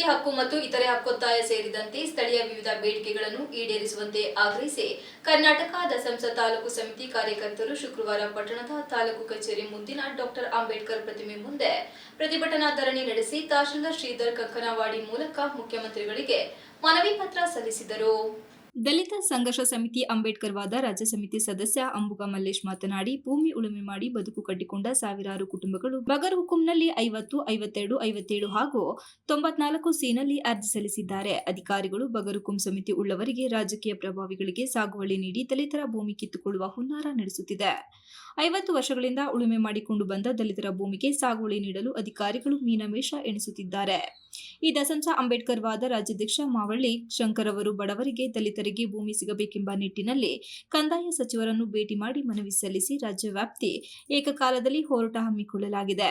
ವಸತಿ ಹಕ್ಕು ಮತ್ತು ಇತರೆ ಹಕ್ಕೊತ್ತಾಯ ಸೇರಿದಂತೆ ಸ್ಥಳೀಯ ವಿವಿಧ ಬೇಡಿಕೆಗಳನ್ನು ಈಡೇರಿಸುವಂತೆ ಆಗ್ರಹಿಸಿ ಕರ್ನಾಟಕ ದಸಂಸ ತಾಲೂಕು ಸಮಿತಿ ಕಾರ್ಯಕರ್ತರು ಶುಕ್ರವಾರ ಪಟ್ಟಣದ ತಾಲೂಕು ಕಚೇರಿ ಮುಂದಿನ ಡಾಕ್ಟರ್ ಅಂಬೇಡ್ಕರ್ ಪ್ರತಿಮೆ ಮುಂದೆ ಪ್ರತಿಭಟನಾ ಧರಣಿ ನಡೆಸಿ ತಹಶೀಲ್ದಾರ್ ಶ್ರೀಧರ್ ಕಂಕನವಾಡಿ ಮೂಲಕ ಮುಖ್ಯಮಂತ್ರಿಗಳಿಗೆ ಮನವಿ ಪತ್ರ ಸಲ್ಲಿಸಿದರು. ದಲಿತ ಸಂಘರ್ಷ ಸಮಿತಿ ಅಂಬೇಡ್ಕರ್ ವಾದ ರಾಜ್ಯ ಸಮಿತಿ ಸದಸ್ಯ ಅಂಬುಗ ಮಲ್ಲೇಶ್ ಮಾತನಾಡಿ, ಭೂಮಿ ಉಳುಮೆ ಮಾಡಿ ಬದುಕು ಕಟ್ಟಿಕೊಂಡ ಸಾವಿರಾರು ಕುಟುಂಬಗಳು ಬಗರ್ ಹುಕುಂನಲ್ಲಿ ಐವತ್ತು, ಐವತ್ತೆರಡು, ಐವತ್ತೇಳು ಹಾಗೂ ತೊಂಬತ್ನಾಲ್ಕು ಸಿನಲ್ಲಿ ಅರ್ಜಿ ಸಲ್ಲಿಸಿದ್ದಾರೆ. ಅಧಿಕಾರಿಗಳು ಬಗರ್ ಹುಕುಂ ಸಮಿತಿ ಉಳ್ಳವರಿಗೆ ರಾಜಕೀಯ ಪ್ರಭಾವಿಗಳಿಗೆ ಸಾಗುವಳಿ ನೀಡಿ ದಲಿತರ ಭೂಮಿ ಕಿತ್ತುಕೊಳ್ಳುವ ಹುನ್ನಾರ ನಡೆಸುತ್ತಿದೆ. ಐವತ್ತು ವರ್ಷಗಳಿಂದ ಉಳುಮೆ ಮಾಡಿಕೊಂಡು ಬಂದ ದಲಿತರ ಭೂಮಿಗೆ ಸಾಗುವಳಿ ನೀಡಲು ಅಧಿಕಾರಿಗಳು ಮೀನಮೇಷ ಎಣಿಸುತ್ತಿದ್ದಾರೆ. ಈ ದಸಂಸ ಅಂಬೇಡ್ಕರ್ ವಾದ ರಾಜ್ಯಾಧ್ಯಕ್ಷ ಮಾವಳ್ಳಿ ಶಂಕರ್ ಅವರು ಬಡವರಿಗೆ ದಲಿತರಿಗೆ ಭೂಮಿ ಸಿಗಬೇಕೆಂಬ ನಿಟ್ಟಿನಲ್ಲಿ ಕಂದಾಯ ಸಚಿವರನ್ನು ಭೇಟಿ ಮಾಡಿ ಮನವಿ ಸಲ್ಲಿಸಿ ರಾಜ್ಯ ವ್ಯಾಪ್ತಿ ಏಕಕಾಲದಲ್ಲಿ ಹೋರಾಟ ಹಮ್ಮಿಕೊಳ್ಳಲಾಗಿದೆ.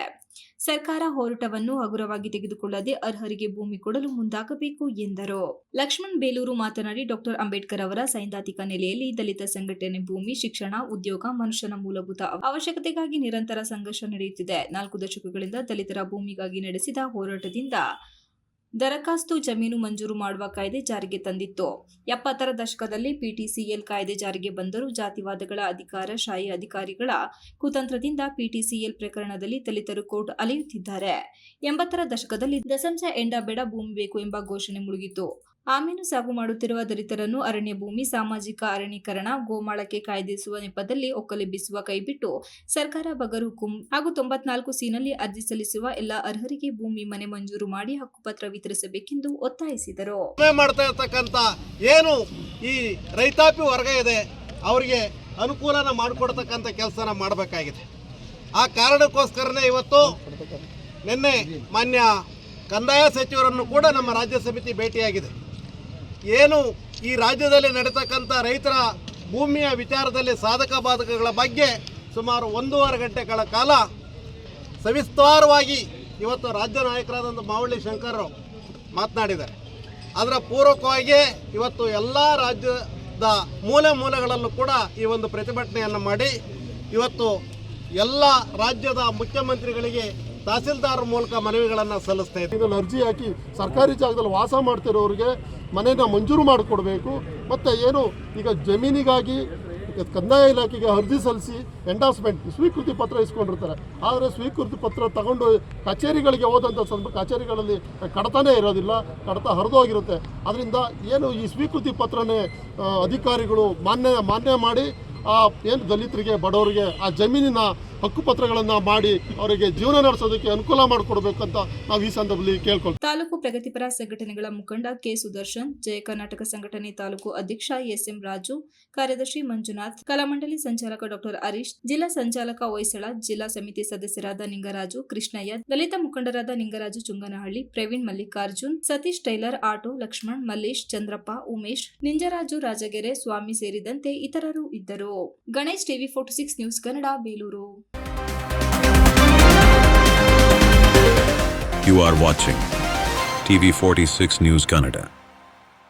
ಸರ್ಕಾರ ಹೋರಾಟವನ್ನು ಹಗುರವಾಗಿ ತೆಗೆದುಕೊಳ್ಳದೆ ಅರ್ಹರಿಗೆ ಭೂಮಿ ಕೊಡಲು ಮುಂದಾಗಬೇಕು ಎಂದರು. ಲಕ್ಷ್ಮಣ್ ಬೇಲೂರು ಮಾತನಾಡಿ, ಡಾಕ್ಟರ್ ಅಂಬೇಡ್ಕರ್ ಅವರ ಸೈದ್ಧಾಂತಿಕ ನೆಲೆಯಲ್ಲಿ ದಲಿತ ಸಂಘಟನೆ ಭೂಮಿ, ಶಿಕ್ಷಣ, ಉದ್ಯೋಗ, ಮನುಷ್ಯನ ಮೂಲಭೂತ ಅವಶ್ಯಕತೆಗಾಗಿ ನಿರಂತರ ಸಂಘರ್ಷ ನಡೆಯುತ್ತಿದೆ. ನಾಲ್ಕು ದಶಕಗಳಿಂದ ದಲಿತರ ಭೂಮಿಗಾಗಿ ನಡೆಸಿದ ಹೋರಾಟದಿಂದ ದರಖಾಸ್ತು ಜಮೀನು ಮಂಜೂರು ಮಾಡುವ ಕಾಯ್ದೆ ಜಾರಿಗೆ ತಂದಿತ್ತು. ಎಪ್ಪತ್ತರ ದಶಕದಲ್ಲಿ ಪಿಟಿಸಿಎಲ್ ಕಾಯ್ದೆ ಜಾರಿಗೆ ಬಂದರೂ ಜಾತಿವಾದಗಳ ಅಧಿಕಾರಶಾಹಿ ಅಧಿಕಾರಿಗಳ ಕುತಂತ್ರದಿಂದ ಪಿಟಿಸಿಎಲ್ ಪ್ರಕರಣದಲ್ಲಿ ದಲಿತರು ಕೋರ್ಟ್ ಅಲೆಯುತ್ತಿದ್ದಾರೆ. ಎಂಬತ್ತರ ದಶಕದಲ್ಲಿ ದಸಂಸ ಎಂಡ ಬೇಡ ಭೂಮಿ ಬೇಕು ಎಂಬ ಘೋಷಣೆ ಮುಳುಗಿತು ಆಮೀನು ಸಾಗು ಮಾಡುತ್ತಿರುವ ದಲಿತರನ್ನು ಅರಣ್ಯ ಭೂಮಿ, ಸಾಮಾಜಿಕ ಅರಣ್ಯೀಕರಣ, ಗೋಮಾಳಕ್ಕೆ ಕಾಯ್ದಿರಿಸುವ ನೆಪದಲ್ಲಿ ಒಕ್ಕಲೆಬ್ಬಿಸುವ ಕೈಬಿಟ್ಟು ಸರ್ಕಾರ ಬಗರ್ ಹುಕುಂ ಹಾಗೂ ತೊಂಬತ್ನಾಲ್ಕು ಸಿನಲ್ಲಿ ಅರ್ಜಿ ಸಲ್ಲಿಸುವ ಎಲ್ಲ ಅರ್ಹರಿಗೆ ಭೂಮಿ ಮನೆ ಮಂಜೂರು ಮಾಡಿ ಹಕ್ಕುಪತ್ರ ವಿತರಿಸಬೇಕೆಂದು ಒತ್ತಾಯಿಸಿದರು. ಮಾಡ್ತಾ ಇರ್ತಕ್ಕಂಥ ಏನು ಈ ರೈತಾಪಿ ವರ್ಗ ಇದೆ, ಅವರಿಗೆ ಅನುಕೂಲನ ಮಾಡಿಕೊಡ್ತಕ್ಕಂಥ ಕೆಲಸನ ಮಾಡಬೇಕಾಗಿದೆ. ಆ ಕಾರಣಕ್ಕೋಸ್ಕರನೇ ಇವತ್ತು ನಿನ್ನೆ ಮಾನ್ಯ ಕಂದಾಯ ಸಚಿವರನ್ನು ಕೂಡ ನಮ್ಮ ರಾಜ್ಯ ಸಮಿತಿ ಭೇಟಿಯಾಗಿದೆ. ಏನು ಈ ರಾಜ್ಯದಲ್ಲಿ ನಡೀತಕ್ಕಂಥ ರೈತರ ಭೂಮಿಯ ವಿಚಾರದಲ್ಲಿ ಸಾಧಕ ಬಾಧಕಗಳ ಬಗ್ಗೆ ಸುಮಾರು ಒಂದೂವರೆ ಗಂಟೆಗಳ ಕಾಲ ಸವಿಸ್ತಾರವಾಗಿ ಇವತ್ತು ರಾಜ್ಯ ನಾಯಕರಾದಂಥ ಮಾವಳ್ಳಿ ಶಂಕರ್ ಮಾತನಾಡಿದ್ದಾರೆ. ಅದರ ಪೂರ್ವಕವಾಗಿ ಇವತ್ತು ಎಲ್ಲ ರಾಜ್ಯದ ಮೂಲೆ ಮೂಲೆಗಳಲ್ಲೂ ಕೂಡ ಈ ಒಂದು ಪ್ರತಿಭಟನೆಯನ್ನು ಮಾಡಿ ಇವತ್ತು ಎಲ್ಲ ರಾಜ್ಯದ ಮುಖ್ಯಮಂತ್ರಿಗಳಿಗೆ ತಹಸೀಲ್ದಾರ್ ಮೂಲಕ ಮನವಿಗಳನ್ನು ಸಲ್ಲಿಸ್ತಾ ಇದ್ದೀವಿ ಅರ್ಜಿ ಹಾಕಿ ಸರ್ಕಾರಿ ಜಾಗದಲ್ಲಿ ವಾಸ ಮಾಡ್ತಿರೋರಿಗೆ ಮನೆಯನ್ನು ಮಂಜೂರು ಮಾಡಿಕೊಡ್ಬೇಕು. ಮತ್ತು ಏನು ಈಗ ಜಮೀನಿಗಾಗಿ ಕಂದಾಯ ಇಲಾಖೆಗೆ ಅರ್ಜಿ ಸಲ್ಲಿಸಿ ಎಂಡಾಸ್ಮೆಂಟ್ ಸ್ವೀಕೃತಿ ಪತ್ರ ಇಸ್ಕೊಂಡಿರ್ತಾರೆ. ಆದರೆ ಸ್ವೀಕೃತಿ ಪತ್ರ ತಗೊಂಡು ಕಚೇರಿಗಳಿಗೆ ಹೋದಂಥ ಸಂದರ್ಭ ಕಚೇರಿಗಳಲ್ಲಿ ಕಡತನೇ ಇರೋದಿಲ್ಲ, ಕಡತ ಹರಿದೋಗಿರುತ್ತೆ ಅದರಿಂದ ಏನು ಈ ಸ್ವೀಕೃತಿ ಪತ್ರನೇ ಅಧಿಕಾರಿಗಳು ಮಾನ್ಯ ಮಾನ್ಯ ಮಾಡಿ ಆ ಏನು ದಲಿತರಿಗೆ, ಬಡವರಿಗೆ ಆ ಜಮೀನಿನ ಹಕ್ಕುಪತ್ರಗಳನ್ನು ಮಾಡಿ ಅವರಿಗೆ ಜೀವನ ನಡೆಸೋದಕ್ಕೆ ಅನುಕೂಲ ಮಾಡಿಕೊಡ್ಬೇಕಂತ ನಾವು ಈ ಸಂದರ್ಭದಲ್ಲಿ ಕೇಳ್ಕೊಳ್ತೀವಿ ತಾಲೂಕು ಪ್ರಗತಿಪರ ಸಂಘಟನೆಗಳ ಮುಖಂಡ ಕೆ ಸುದರ್ಶನ್, ಜಯ ಕರ್ನಾಟಕ ಸಂಘಟನೆ ತಾಲೂಕು ಅಧ್ಯಕ್ಷ ಎಸ್ಎಂ ರಾಜು, ಕಾರ್ಯದರ್ಶಿ ಮಂಜುನಾಥ್ ಕಲಾಮಂಡಲಿ ಸಂಚಾಲಕ ಡಾಕ್ಟರ್ ಹರೀಶ್, ಜಿಲ್ಲಾ ಸಂಚಾಲಕ ಹೊಯ್ಸಳ, ಜಿಲ್ಲಾ ಸಮಿತಿ ಸದಸ್ಯರಾದ ನಿಂಗರಾಜು ಕೃಷ್ಣಯ್ಯ, ದಲಿತ ಮುಖಂಡರಾದ ನಿಂಗರಾಜು ಚುಂಗನಹಳ್ಳಿ, ಪ್ರವೀಣ್ ಮಲ್ಲಿಕಾರ್ಜುನ್, ಸತೀಶ್ ಟೈಲರ್ ಆಟೋ, ಲಕ್ಷ್ಮಣ್, ಮಲ್ಲೇಶ್, ಚಂದ್ರಪ್ಪ, ಉಮೇಶ್, ನಿಂಜರಾಜು ರಾಜಗೆರೆ, ಸ್ವಾಮಿ ಸೇರಿದಂತೆ ಇತರರು ಇದ್ದರು. Ganesh TV forty six news Kannada, Belur. You are watching TV46 News Canada.